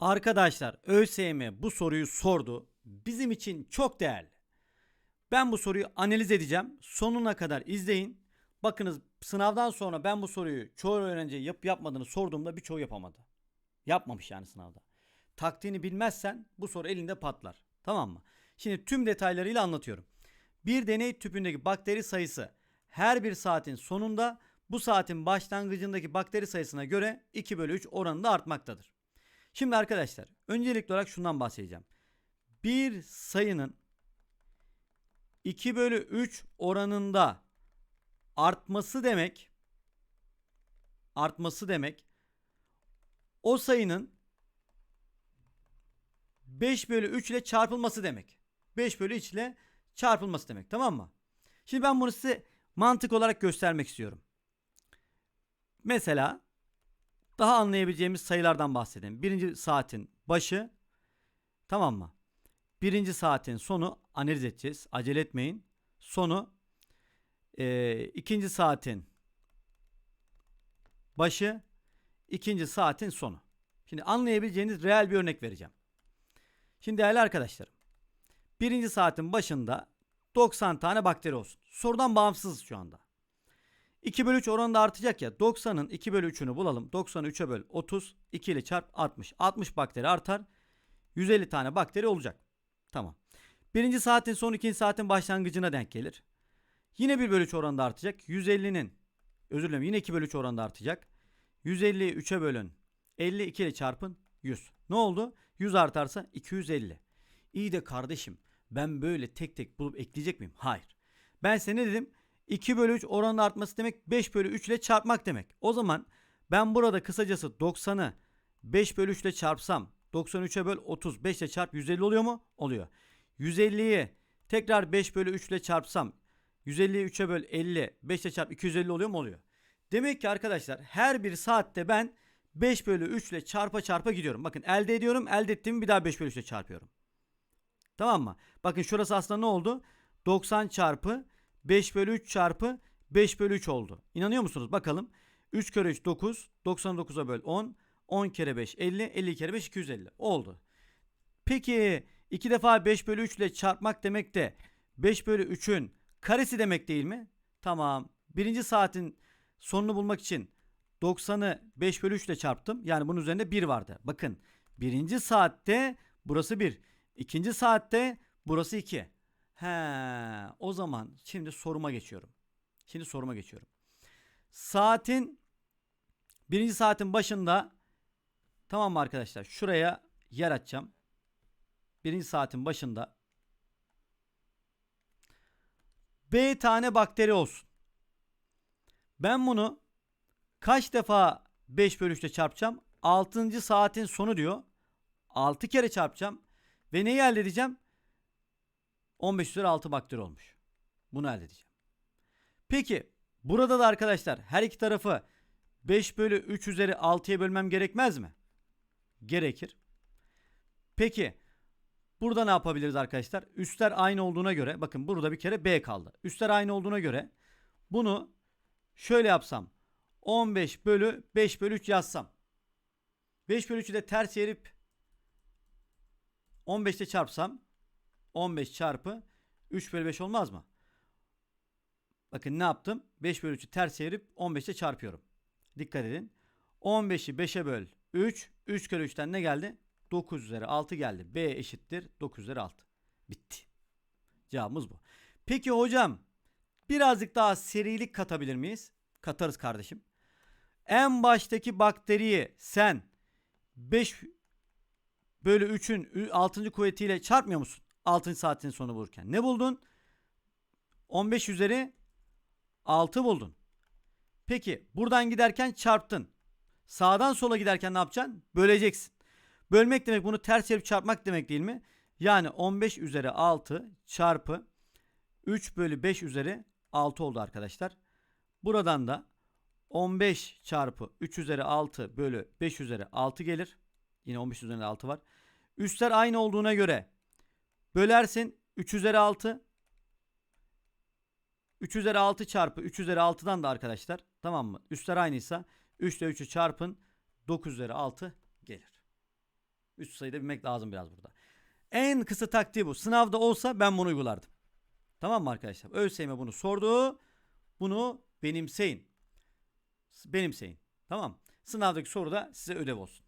Arkadaşlar ÖSYM bu soruyu sordu. Bizim için çok değerli. Ben bu soruyu analiz edeceğim. Sonuna kadar izleyin. Bakınız sınavdan sonra ben bu soruyu çoğu öğrenci yap yapmadığını sorduğumda birçoğu yapamadı. Yapmamış yani sınavda. Taktiğini bilmezsen bu soru elinde patlar. Tamam mı? Şimdi tüm detaylarıyla anlatıyorum. Bir deney tüpündeki bakteri sayısı her bir saatin sonunda bu saatin başlangıcındaki bakteri sayısına göre 2 bölü 3 oranında artmaktadır. Şimdi arkadaşlar öncelikli olarak şundan bahsedeceğim. Bir sayının 2 bölü 3 oranında artması demek artması demek o sayının 5 bölü 3 ile çarpılması demek. 5 bölü 3 ile çarpılması demek tamam mı? Şimdi ben bunu size mantık olarak göstermek istiyorum. Mesela daha anlayabileceğimiz sayılardan bahsedelim. Birinci saatin başı tamam mı? Birinci saatin sonu analiz edeceğiz. Acele etmeyin. Sonu e, ikinci saatin başı ikinci saatin sonu. Şimdi anlayabileceğiniz reel bir örnek vereceğim. Şimdi değerli arkadaşlarım. Birinci saatin başında 90 tane bakteri olsun. Sorudan bağımsız şu anda. 2 bölü 3 oranında artacak ya. 90'ın 2 bölü 3'ünü bulalım. 90'ı 3'e böl 30. 2 ile çarp 60. 60 bakteri artar. 150 tane bakteri olacak. Tamam. Birinci saatin son ikinci saatin başlangıcına denk gelir. Yine 1 bölü 3 oranında artacak. 150'nin özür dilerim yine 2 bölü 3 oranında artacak. 150'yi 3'e bölün. 52 ile çarpın 100. Ne oldu? 100 artarsa 250. İyi de kardeşim ben böyle tek tek bulup ekleyecek miyim? Hayır. Ben size ne dedim? 2 bölü 3 oranın artması demek 5 bölü 3 ile çarpmak demek. O zaman ben burada kısacası 90'ı 5 bölü 3 ile çarpsam 93'e böl 30 5 ile çarp 150 oluyor mu? Oluyor. 150'yi tekrar 5 bölü 3 ile çarpsam 150'yi 3'e böl 50 5 ile çarp 250 oluyor mu? Oluyor. Demek ki arkadaşlar her bir saatte ben 5 bölü 3 ile çarpa çarpa gidiyorum. Bakın elde ediyorum elde ettiğimi bir daha 5 bölü 3 ile çarpıyorum. Tamam mı? Bakın şurası aslında ne oldu? 90 çarpı 5 bölü 3 çarpı 5 bölü 3 oldu. İnanıyor musunuz? Bakalım. 3 kere 3 9. 99'a böl 10. 10 kere 5 50. 50 kere 5 250. Oldu. Peki 2 defa 5 bölü 3 ile çarpmak demek de 5 bölü 3'ün karesi demek değil mi? Tamam. Birinci saatin sonunu bulmak için 90'ı 5 bölü 3 ile çarptım. Yani bunun üzerinde 1 vardı. Bakın birinci saatte burası 1. İkinci saatte burası 2. He, o zaman şimdi soruma geçiyorum. Şimdi soruma geçiyorum. Saatin birinci saatin başında tamam mı arkadaşlar? Şuraya yer açacağım. Birinci saatin başında B tane bakteri olsun. Ben bunu kaç defa 5 bölü 3'te çarpacağım? 6. saatin sonu diyor. 6 kere çarpacağım. Ve neyi elde edeceğim? 15 üzeri 6 bakteri olmuş. Bunu elde edeceğim. Peki burada da arkadaşlar her iki tarafı 5 bölü 3 üzeri 6'ya bölmem gerekmez mi? Gerekir. Peki burada ne yapabiliriz arkadaşlar? Üstler aynı olduğuna göre bakın burada bir kere B kaldı. Üstler aynı olduğuna göre bunu şöyle yapsam 15 bölü 5 bölü 3 yazsam 5 bölü 3'ü de ters çevirip 15 ile çarpsam 15 çarpı 3 bölü 5 olmaz mı? Bakın ne yaptım? 5 bölü 3'ü ters çevirip 15 ile çarpıyorum. Dikkat edin. 15'i 5'e böl 3. 3 kere 3'ten ne geldi? 9 üzeri 6 geldi. B eşittir 9 üzeri 6. Bitti. Cevabımız bu. Peki hocam birazcık daha serilik katabilir miyiz? Katarız kardeşim. En baştaki bakteriyi sen 5 bölü 3'ün 6. kuvvetiyle çarpmıyor musun? 6. saatin sonu bulurken. Ne buldun? 15 üzeri 6 buldun. Peki buradan giderken çarptın. Sağdan sola giderken ne yapacaksın? Böleceksin. Bölmek demek bunu ters çevirip çarpmak demek değil mi? Yani 15 üzeri 6 çarpı 3 bölü 5 üzeri 6 oldu arkadaşlar. Buradan da 15 çarpı 3 üzeri 6 bölü 5 üzeri 6 gelir. Yine 15 üzerinde 6 var. Üstler aynı olduğuna göre bölersin 3 üzeri 6. 3 üzeri 6 çarpı 3 üzeri 6'dan da arkadaşlar tamam mı? Üstler aynıysa 3 ile 3'ü çarpın 9 üzeri 6 gelir. Üst sayıda bilmek lazım biraz burada. En kısa taktiği bu. Sınavda olsa ben bunu uygulardım. Tamam mı arkadaşlar? ÖSYM bunu sordu. Bunu benimseyin. Benimseyin. Tamam. Sınavdaki soru da size ödev olsun.